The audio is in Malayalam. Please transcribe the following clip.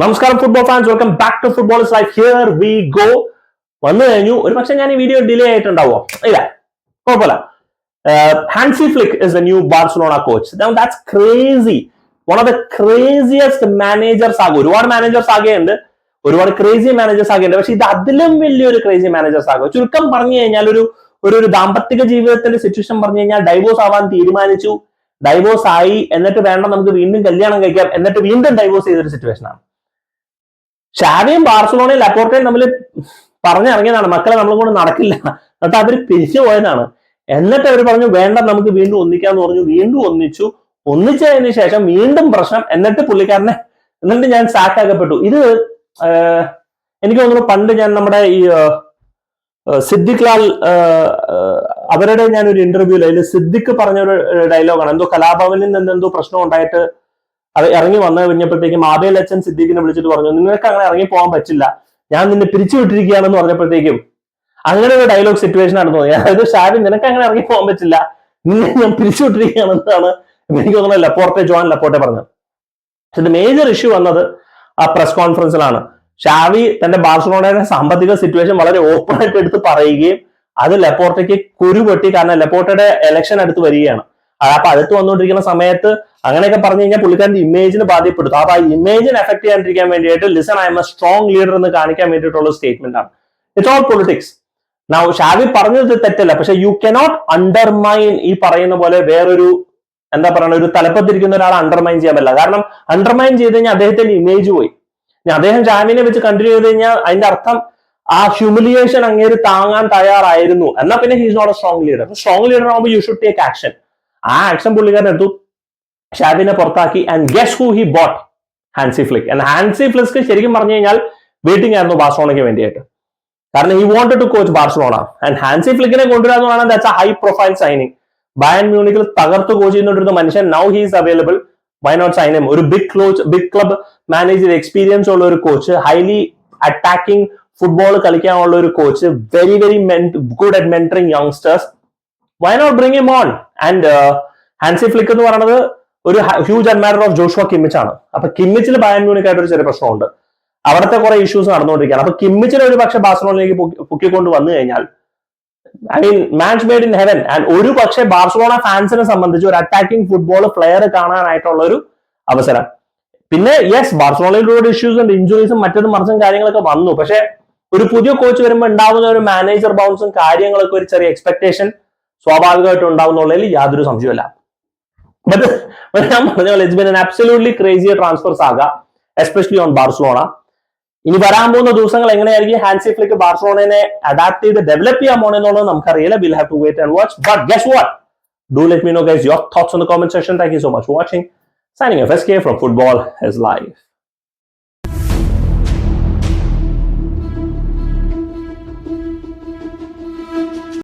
നമസ്കാരം football fans welcome back to football life here we go വന്നു കഴിഞ്ഞു. ഒരു പക്ഷെ ഞാൻ ഈ വീഡിയോ ഡിലേ ആയിട്ടുണ്ടാവോ? ഇല്ല. കുഴപ്പമില്ല. Hansi Flick is the new Barcelona coach that's crazy one of the craziest managers ആകും ഒരുപാട് മാനേജേഴ്സ് ആകെയുണ്ട് ഒരുപാട് ക്രേസി മാനേജേഴ്സ് ആകെയുണ്ട് പക്ഷെ ഇത് അതിലും വലിയൊരു ക്രേസി മാനേജേഴ്സ് ആകും. ചുരുക്കം പറഞ്ഞു കഴിഞ്ഞാൽ ഒരു ഒരു ഒരു ദാമ്പത്തിക ജീവിതത്തിന്റെ സിറ്റുവേഷൻ പറഞ്ഞു കഴിഞ്ഞാൽ ഡൈവോഴ്സ് ആവാൻ തീരുമാനിച്ചു. ഡൈവോഴ്സ് ആയി. എന്നിട്ട് വേണ്ട നമുക്ക് വീണ്ടും കല്യാണം കഴിക്കാം. എന്നിട്ട് വീണ്ടും ഡൈവോഴ്സ് ചെയ്തൊരു സിറ്റുവേഷൻ ആണ്. ഷാവിയും ബാർസലോണയും ലപ്പോർട്ടയും തമ്മിൽ പറഞ്ഞിറങ്ങിയതാണ്. മക്കളെ നമ്മൾ കൊണ്ട് നടക്കില്ല. എന്നിട്ട് അവർ പിരിച്ചു പോയതാണ്. എന്നിട്ട് അവർ പറഞ്ഞു വേണ്ട നമുക്ക് വീണ്ടും ഒന്നിക്കാന്ന് പറഞ്ഞു. വീണ്ടും ഒന്നിച്ചു. ഒന്നിച്ചതിന് ശേഷം വീണ്ടും പ്രശ്നം. എന്നിട്ട് പുള്ളിക്കാരനെ എന്നിട്ട് ഞാൻ സാക്കാക്കപ്പെട്ടു. ഇത് എനിക്ക് തോന്നുന്നു പണ്ട് ഞാൻ നമ്മുടെ ഈ സിദ്ദിഖ് ലാൽ അവരുടെ ഞാൻ ഒരു ഇന്റർവ്യൂൽ അതിൽ സിദ്ദിഖ് പറഞ്ഞ ഒരു ഡയലോഗാണ് എന്തോ കലാഭവനിൽ നിന്ന് എന്തോ പ്രശ്നം ഉണ്ടായിട്ട് അത് ഇറങ്ങി വന്നു കഴിഞ്ഞപ്പോഴത്തേക്കും ആബേൽ അച്ഛൻ സിദ്ദീഖിനെ വിളിച്ചിട്ട് പറഞ്ഞു നിങ്ങൾക്ക് അങ്ങനെ ഇറങ്ങി പോകാൻ പറ്റില്ല. ഞാൻ നിന്നെ പിരിച്ചു വിട്ടിരിക്കുകയാണെന്ന് പറഞ്ഞപ്പോഴത്തേക്കും അങ്ങനെ ഒരു ഡയലോഗ് സിറ്റുവേഷൻ ആണ് തോന്നിയത് അതായത് ഷാരി നിനക്ക് അങ്ങനെ ഇറങ്ങി പോകാൻ പറ്റില്ല. നിന്നെ ഞാൻ പിരിച്ചു വിട്ടിരിക്കുകയാണെന്നാണ് എനിക്ക് തോന്നുന്നത് ലപ്പോർട്ടെ ജോൺ ലപ്പോർട്ടെ പറഞ്ഞത്. പക്ഷെ മേജർ ഇഷ്യൂ വന്നത് ആ പ്രസ് കോൺഫറൻസിലാണ് ഷാവി തന്റെ ബാർസലോണയുടെ സാമ്പത്തിക സിറ്റുവേഷൻ വളരെ ഓപ്പൺ ആയിട്ട് എടുത്ത് പറയുകയും അത് ലപ്പോർട്ടയ്ക്ക് കുരുപൊട്ടി കാരണം ലപ്പോർട്ടയുടെ എലക്ഷൻ അടുത്ത് വരികയാണ്. അപ്പൊ അടുത്ത് വന്നുകൊണ്ടിരിക്കുന്ന സമയത്ത് അങ്ങനെയൊക്കെ പറഞ്ഞു കഴിഞ്ഞാൽ പുള്ളിക്കാരന്റെ ഇമേജിന് ബാധ്യപ്പെടുത്തും. അപ്പൊ ആ ഇമേജിന് എഫക്ട് ചെയ്യാണ്ടിരിക്കാൻ വേണ്ടിയിട്ട് listen I'm a strong leader എന്ന് കാണിക്കാൻ വേണ്ടിയിട്ടുള്ള സ്റ്റേറ്റ്മെന്റ് ആണ്. It's all politics now Xavi പറഞ്ഞത് തെറ്റല്ല. പക്ഷെ യു കനോട്ട് അണ്ടർമൈൻ ഈ പറയുന്ന പോലെ വേറൊരു എന്താ പറയുക ഒരു തലപ്പത്തിരിക്കുന്ന ഒരാൾ അണ്ടർമൈൻ ചെയ്യാൻ പറ്റില്ല. കാരണം അണ്ടർമൈൻ ചെയ്ത് കഴിഞ്ഞാൽ അദ്ദേഹത്തിന്റെ ഇമേജ് പോയി. ഇനി അദ്ദേഹം ഷാവിനെ വെച്ച് കണ്ടിന്യൂ ചെയ്ത് കഴിഞ്ഞാൽ അതിന്റെ അർത്ഥം ആ ഹ്യൂമിലിയേഷൻ അങ്ങേര് താങ്ങാൻ തയ്യാറായിരുന്നു. എന്നാ പിന്നെ he's not a strong leader strong leader ആകുമ്പോൾ യു ഷുഡ് ടേക്ക് ആക്ഷൻ ആ ആക്ഷൻ പുള്ളിക്കാരൻ എടുത്തു. ഷാബിനെ പുറത്താക്കി. And guess who he bought Hansi Flick and Hansi Flick ശരിക്കും പറഞ്ഞു കഴിഞ്ഞാൽ വെയിറ്റിംഗ് ആയിരുന്നു ബാർസലോണയ്ക്ക് വേണ്ടിയിട്ട്. കാരണം he wanted to coach Barcelona and Hansi ഫ്ലിക്കിനെ കൊണ്ടുവരാന്ന് പറഞ്ഞാൽ that's high profile signing Bayern മ്യൂണിക്കിൽ തകർത്ത് കോച്ച് ചെയ്യുന്നോണ്ടിരുന്ന മനുഷ്യൻ now he's available why not sign ഒരു big coach big club manager experience ഉള്ള ഒരു കോച്ച് ഹൈലി അറ്റാക്കിംഗ് ഫുട്ബോൾ കളിക്കാനുള്ള ഒരു coach very very good at mentoring youngsters why not bring him on and Hansi Flick എന്ന് പറയുന്നത് ഒരു huge admirer of Joshua Kimmich ആണ്. അപ്പൊ കിമ്മിച്ചിൽ ബയൻ മ്യൂണിക് ആയിട്ട് ഒരു ചെറിയ പ്രശ്നമുണ്ട്. അവിടുത്തെ കുറെ ഇഷ്യൂസ് നടന്നുകൊണ്ടിരിക്കുകയാണ്. അപ്പൊ കിമ്മിച്ചിൽ ഒരു പക്ഷെ ബാർസലോണയിലേക്ക് പൊക്കി- പൊക്കിക്കൊണ്ട് വന്നു കഴിഞ്ഞാൽ I mean match made in heaven and ഒരു പക്ഷേ ബാർസലോണ ഫാൻസിനെ സംബന്ധിച്ച് ഒരു അറ്റാക്കിംഗ് ഫുട്ബോൾ പ്ലെയർ കാണാനായിട്ടുള്ള ഒരു അവസരം. പിന്നെ യെസ് ബാർസലോണയിൽ ഇഷ്യൂസ് ഉണ്ട്. ഇഞ്ചുറീസും മറ്റൊരു മറിച്ചും കാര്യങ്ങളൊക്കെ വന്നു. പക്ഷെ ഒരു പുതിയ കോച്ച് വരുമ്പോൾ ഉണ്ടാവുന്ന ഒരു മാനേജർ ബൗൺസും കാര്യങ്ങളൊക്കെ ഒരു ചെറിയ എക്സ്പെക്ടേഷൻ സ്വാഭാവികമായിട്ടും ഉണ്ടാവുന്നുള്ളതിൽ യാതൊരു സംശയമല്ല ബട്ട് ഞാൻ പറഞ്ഞ പോലെ it's been an absolutely crazy transfers ആകാം എസ്പെഷ്യലി ഓൺ ബാർസലോണ ഇനി വരാൻ പോകുന്ന ദിവസങ്ങൾ എങ്ങനെയായിരിക്കും? ഹാൻസി ഫ്ലിക്ക് ബാർസലോണനെ അഡാപ്റ്റ് ചെയ്ത് ഡെവലപ്പ് ചെയ്യാൻ പോണെന്നുള്ളത് നമുക്കറിയില്ല. Will have to wait and watch but guess what do let me know guys your thoughts on the comment section thank you so much watching signing F S K from football is life